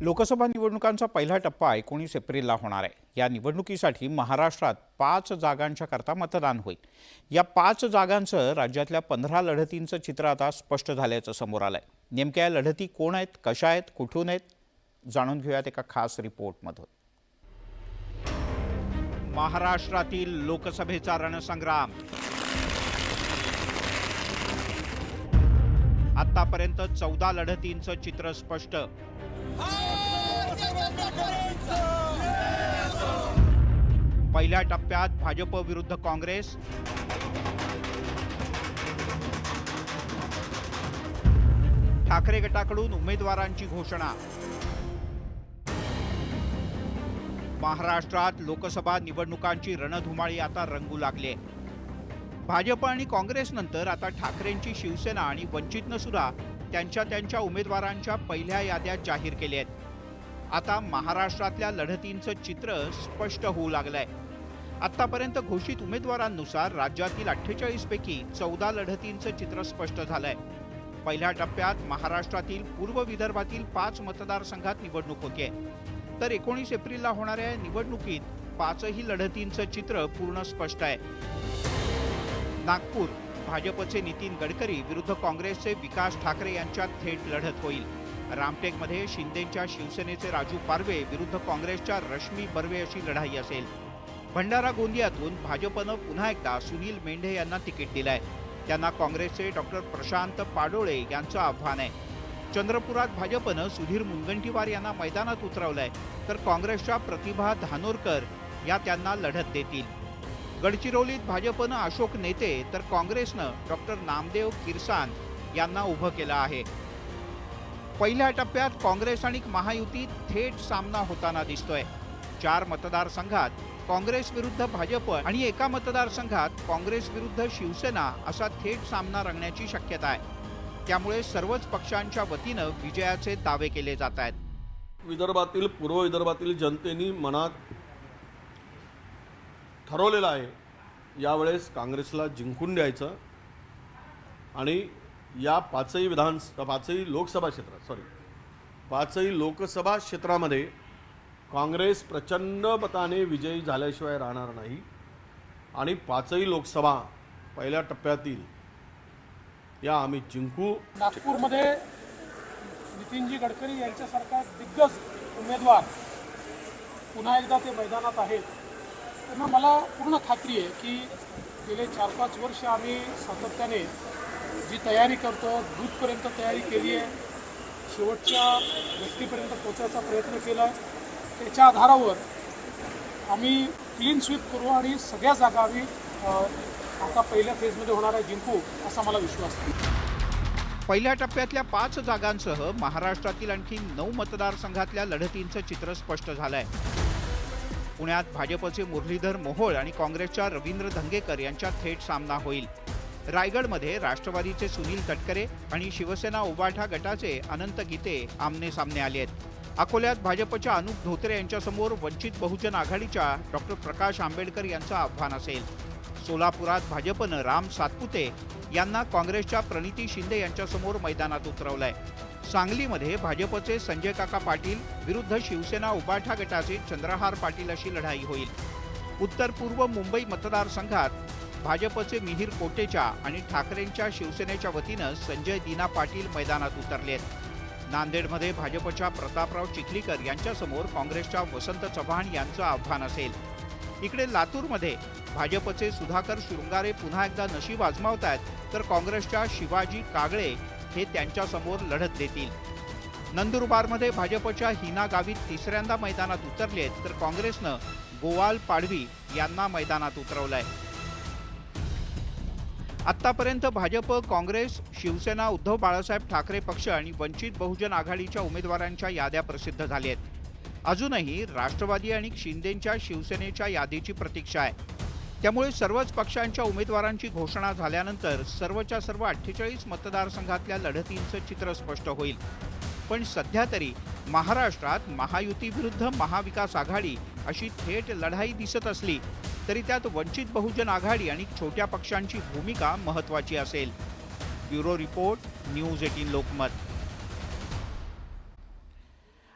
लोकसभा निवडणुकांचा पहिला टप्पा एकोणीस एप्रिलला होणार आहे. या निवडणुकीसाठी महाराष्ट्रात पाच जागांच्या करता मतदान होईल. या पाच जागांचं राज्यातल्या पंधरा लढतींचं चित्र आता स्पष्ट झाल्याचं समोर आलं आहे नेमक्या या लढती कोण आहेत कशा आहेत कुठून आहेत जाणून घेऊयात एका खास रिपोर्टमधून. महाराष्ट्रातील लोकसभेचा रणसंग्राम आतापर्यंत चौदा लढतींचं चित्र स्पष्ट. पहिल्या टप्प्यात भाजप विरुद्ध काँग्रेस. ठाकरे गटाकडून उमेदवारांची घोषणा. महाराष्ट्रात लोकसभा निवडणुकांची रणधुमाळी आता रंगू लागली आहे. भाजप आणि काँग्रेसनंतर आता ठाकरेंची शिवसेना आणि वंचितनं सुद्धा त्यांच्या त्यांच्या उमेदवारांच्या पहिल्या याद्या जाहीर केल्या आहेत. आता महाराष्ट्रातल्या लढतींचं चित्र स्पष्ट होऊ लागलंय. आतापर्यंत घोषित उमेदवारांनुसार राज्यातील अठ्ठेचाळीसपैकी चौदा लढतींचं चित्र स्पष्ट झालंय. पहिल्या टप्प्यात महाराष्ट्रातील पूर्व विदर्भातील पाच मतदारसंघात निवडणूक होतीये तर एकोणीस एप्रिलला होणाऱ्या निवडणुकीत पाचही लढतींचं चित्र पूर्ण स्पष्ट आहे. नागपूर. भाजपचे नितीन गडकरी विरुद्ध काँग्रेसचे विकास ठाकरे यांच्यात थेट लढत होईल. रामटेकमध्ये शिंदेच्या शिवसेनेचे राजू पारवे विरुद्ध काँग्रेसच्या रश्मी बर्वे अशी लढाई असेल. भंडारा गोंदियातून भाजपनं पुन्हा एकदा सुनील मेंढे यांना तिकीट दिलंय. त्यांना काँग्रेसचे डॉक्टर प्रशांत पाडोळे यांचं आव्हान आहे. चंद्रपुरात भाजपनं सुधीर मुनगंटीवार यांना मैदानात उतरवलंय. तर काँग्रेसच्या प्रतिभा धानोरकर या त्यांना लढत देतील. गडचिरोलीत भाजपनं अशोक नेते तर काँग्रेसनं डॉक्टर नामदेव किरसान यांना उभं केलं आहे. पहिल्या टप्प्यात काँग्रेस आणि महायुतीत थेट सामना होताना दिसतोय. चार मतदारसंघात काँग्रेस विरुद्ध भाजप आणि एका मतदारसंघात काँग्रेस विरुद्ध शिवसेना असा थेट सामना रंगण्याची शक्यता आहे. त्यामुळे सर्वच पक्षांच्या वतीनं विजयाचे दावे केले जात आहेत. विदर्भातील पूर्व विदर्भातील जनतेनी मनात ठरवलेलं आहे. यावेळेस काँग्रेसला जिंकून द्यायचं आणि या पाचही विधान पाचही लोकसभा क्षेत्रात सॉरी पाचही लोकसभा क्षेत्रामध्ये काँग्रेस प्रचंड मताने विजयी झाल्याशिवाय राहणार नाही आणि पाचही लोकसभा पहिल्या टप्प्यातील या आम्ही जिंकू. नागपूरमध्ये नितीनजी गडकरी यांच्यासारखा दिग्गज उमेदवार पुन्हा एकदा ते मैदानात आहेत. त्यांना मला पूर्ण खात्री आहे की गेले चार पाच वर्ष आम्ही सातत्याने जी तयारी करतो दूधपर्यंत तयारी केली आहे शेवटच्या व्यक्तीपर्यंत पोचायचा प्रयत्न केला आहे. त्याच्या आधारावर आम्ही क्लीन स्वीप करू आणि सगळ्या जागा आम्ही आता पहिल्या फेजमध्ये आहे जिंकू असा मला विश्वास आहे. पहिल्या टप्प्यातल्या पाच जागांसह महाराष्ट्रातील आणखी नऊ मतदारसंघातल्या लढतींचं चित्र स्पष्ट झालं आहे पुण्यात भाजपचे मुरलीधर मोहोळ आणि काँग्रेसच्या रवींद्र धंगेकर यांच्यात थेट सामना होईल. रायगडमध्ये राष्ट्रवादीचे सुनील तटकरे आणि शिवसेना उबाठा गटाचे अनंत गीते आमने सामने आले आहेत. अकोल्यात भाजपच्या अनुप धोत्रे यांच्यासमोर वंचित बहुजन आघाडीच्या डॉक्टर प्रकाश आंबेडकर यांचं आव्हान असेल. सोलापुरात भाजपनं राम सातपुते यांना काँग्रेसच्या प्रणिती शिंदे यांच्यासमोर मैदानात उतरवलंय. सांगलीमध्ये भाजपचे संजय काका पाटील विरुद्ध शिवसेना उबाठा गटाचे चंद्रहार पाटील अशी लढाई होईल. उत्तर पूर्व मुंबई मतदारसंघात भाजपचे मिहीर कोटेचा आणि ठाकरेंच्या शिवसेनेच्या वतीनं संजय दिना पाटील मैदानात उतरले आहेत नांदेडमध्ये भाजपच्या प्रतापराव चिखलीकर यांच्यासमोर काँग्रेसच्या वसंत चव्हाण यांचं आव्हान असेल. इकडे लातूरमध्ये भाजपचे सुधाकर शृंगारे पुन्हा एकदा नशीब आजमावत आहेत तर काँग्रेसच्या शिवाजी कागळे हे त्यांच्यासमोर लढत देतील. नंदुरबारमध्ये भाजपच्या हिना गावित तिसऱ्यांदा मैदानात उतरले आहेत तर काँग्रेसनं गोवाल पाडवी यांना मैदानात उतरवलंय. आतापर्यंत भाजप काँग्रेस शिवसेना उद्धव बाळासाहेब ठाकरे पक्ष आणि वंचित बहुजन आघाडीच्या उमेदवारांच्या याद्या प्रसिद्ध झाल्या आहेत. अजूनही राष्ट्रवादी आणि शिंदेच्या शिवसेनेच्या यादीची प्रतीक्षा आहे. त्यामुळे सर्वच पक्षांच्या उमेदवारांची घोषणा झाल्यानंतर सर्वच्या सर्व अठ्ठेचाळीस मतदारसंघातल्या लढतींचं चित्र स्पष्ट होईल. पण सध्या तरी महाराष्ट्रात महायुतीविरुद्ध महाविकास आघाडी अशी थेट लढाई दिसत असली तरी त्यात वंचित बहुजन आघाडी आणि छोट्या पक्षांची भूमिका महत्त्वाची असेल. Bureau report news eighteen Lokmat.